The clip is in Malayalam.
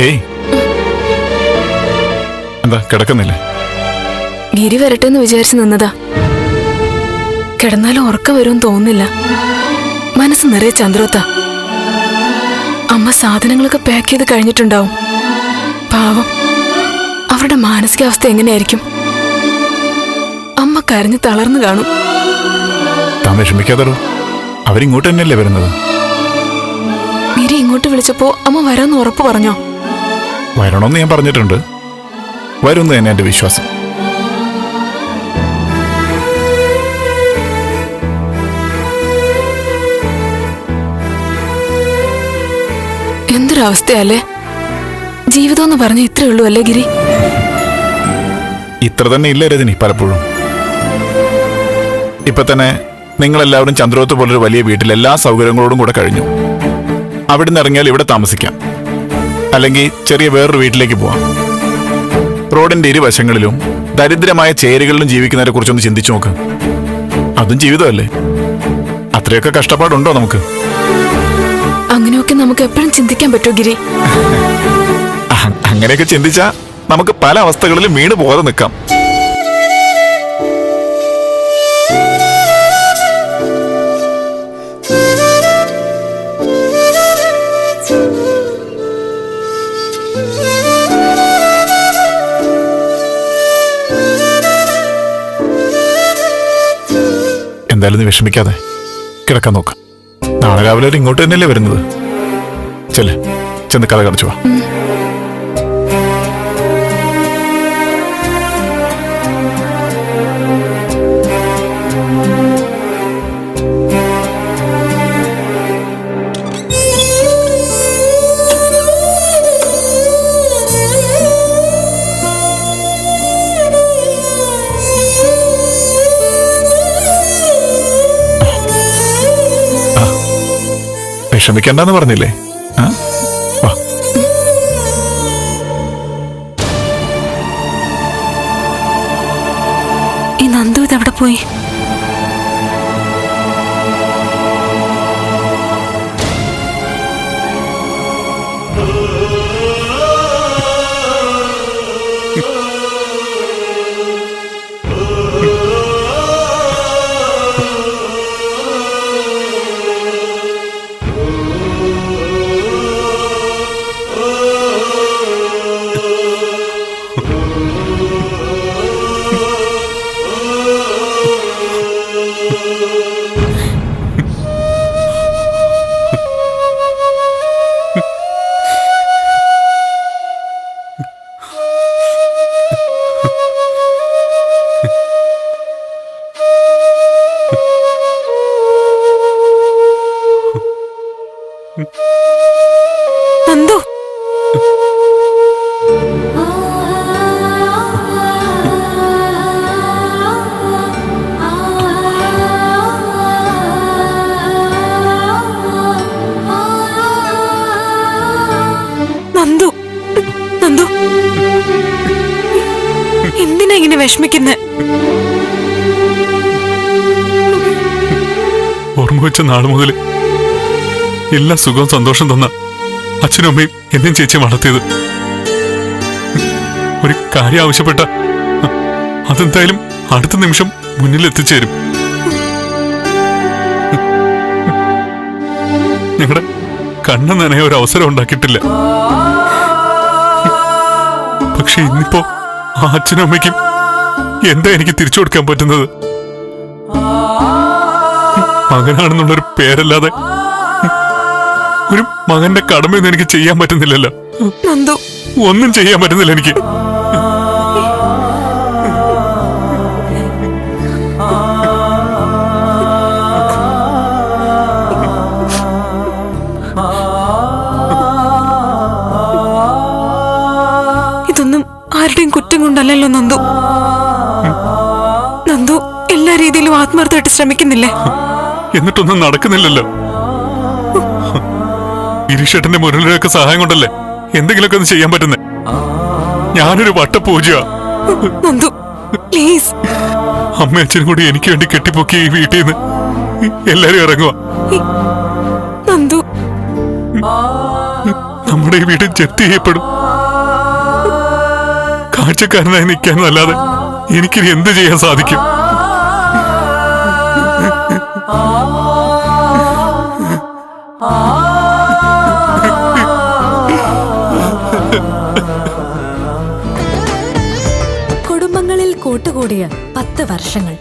ഏയ്. എന്താ കിടക്കുന്നില്ലേ? ഗിരി വരട്ടെ എന്ന് വിചാരിച്ചു നിന്നതാ. കിടന്നാലും ഉറക്കം വരുമെന്ന് തോന്നുന്നില്ല. മനസ്സ് നിറയെ ചന്ദ്രോത്ത. അമ്മ സാധനങ്ങളൊക്കെ പാക്ക് ചെയ്ത് കഴിഞ്ഞിട്ടുണ്ടാവും. പാവം. അവരുടെ മാനസികാവസ്ഥ എങ്ങനെയായിരിക്കും? അമ്മ കരഞ്ഞ് തളർന്നു കാണും. താൻ വിഷമിക്കാതടോ. അവരിങ്ങോട്ട് തന്നെയല്ലേ വരുന്നത്? ഗിരി ഇങ്ങോട്ട് വിളിച്ചപ്പോ അമ്മ വരാന്ന് ഉറപ്പ് പറഞ്ഞോ? വരണമെന്ന് ഞാൻ പറഞ്ഞിട്ടുണ്ട്. വരുമെന്ന് തന്നെ എന്റെ വിശ്വാസം. എന്തൊരവസ്ഥയല്ലേ? ജീവിതം എന്ന് പറഞ്ഞ ഇത്രേ ഉള്ളൂ അല്ലേ ഗിരി? ഇത്ര തന്നെ ഇല്ല രജനി പലപ്പോഴും. ഇപ്പൊ തന്നെ നിങ്ങളെല്ലാവരും ചന്ദ്രോത്ത് പോലൊരു വലിയ വീട്ടിൽ എല്ലാ സൗകര്യങ്ങളോടും കൂടെ കഴിഞ്ഞു. അവിടുന്ന് ഇറങ്ങിയാൽ ഇവിടെ താമസിക്കാം. അല്ലെങ്കിൽ ചെറിയ വേറൊരു വീട്ടിലേക്ക് പോവാം. റോഡിന്റെ ഇരുവശങ്ങളിലും ദരിദ്രമായ ചേരികളിലും ജീവിക്കുന്നവരെ കുറിച്ചൊന്ന് ചിന്തിച്ചു നോക്ക്. അതും ജീവിതമല്ലേ? അത്രയൊക്കെ കഷ്ടപ്പാടുണ്ടോ നമുക്ക്? അങ്ങനെയൊക്കെ നമുക്ക് എപ്പോഴും ചിന്തിക്കാൻ പറ്റുമോ ഗിരി? അങ്ങനെയൊക്കെ ചിന്തിച്ചാ നമുക്ക് പല അവസ്ഥകളിലും വീണ് പോകാതെ നിൽക്കാം എന്തായാലും നീ വിഷമിക്കാതെ കിടക്കാൻ നോക്കാം. നാളെ രാവിലെ ഇങ്ങോട്ട് തന്നെയല്ലേ വരുന്നത്. ചെല്ലേ ചെന്ന് കഥ കടച്ചു വാ. വിഷമിക്കണ്ടെന്ന് പറഞ്ഞില്ലേ? ആ? ഈ നന്ദു ഇതെവിടെ പോയി? വിഷമിക്കുന്നത് ഓർമ്മ വെച്ച നാളു മുതൽ എല്ലാ സുഖവും സന്തോഷം തന്ന അച്ഛനും അമ്മയും എന്നെയും ചേച്ചി വളർത്തിയത്. ഒരു കാര്യം ആവശ്യപ്പെട്ട അതെന്തായാലും അടുത്ത നിമിഷം മുന്നിൽ എത്തിച്ചേരും. ഞങ്ങളുടെ കണ്ണു നനയ ഒരു അവസരം ഉണ്ടാക്കിയിട്ടില്ല. പക്ഷെ ഇന്നിപ്പോ ആ അച്ഛനും അമ്മയ്ക്കും എന്താ എനിക്ക് തിരിച്ചു കൊടുക്കാൻ പറ്റുന്നത്? മകനാണെന്നുള്ളൊരു പേരല്ലാതെ ഒരു മകന്റെ കടമയൊന്നും എനിക്ക് ചെയ്യാൻ പറ്റുന്നില്ലല്ലോ. ഒന്നും ചെയ്യാൻ പറ്റുന്നില്ല എനിക്ക്. ഇതൊന്നും ആരുടെയും കുറ്റം കൊണ്ടല്ലല്ലോ നന്ദു. നന്ദു എല്ലാ രീതിയിലും ആത്മാർത്ഥമായിട്ട് ശ്രമിക്കുന്നില്ലേ? എന്നിട്ടൊന്നും നടക്കുന്നില്ലല്ലോ. ഗിരീഷേട്ടന്റെ മുരളിയൊക്കെ സഹായം കൊണ്ടല്ലേ എന്തെങ്കിലുമൊക്കെ ഒന്ന് ചെയ്യാൻ പറ്റുന്നേ? ഞാനൊരു വട്ടപൂജയാ നന്ദു പ്ലീസ്. അമ്മ അച്ഛനും കൂടി എനിക്ക് വേണ്ടി കെട്ടിപ്പൊക്കി ഈ വീട്ടിൽ നിന്ന് എല്ലാരും ഇറങ്ങുക നന്ദു. നമ്മുടെ ഈ വീട് ജപ്തി ചെയ്യപ്പെടും. കാഴ്ചക്കാരനായി നിൽക്കാനല്ലാതെ എനിക്കിനി എന്ത് ചെയ്യാൻ സാധിക്കും? കുടുംബങ്ങളിൽ കൂട്ടുകൂടിയ പത്ത് വർഷങ്ങൾ.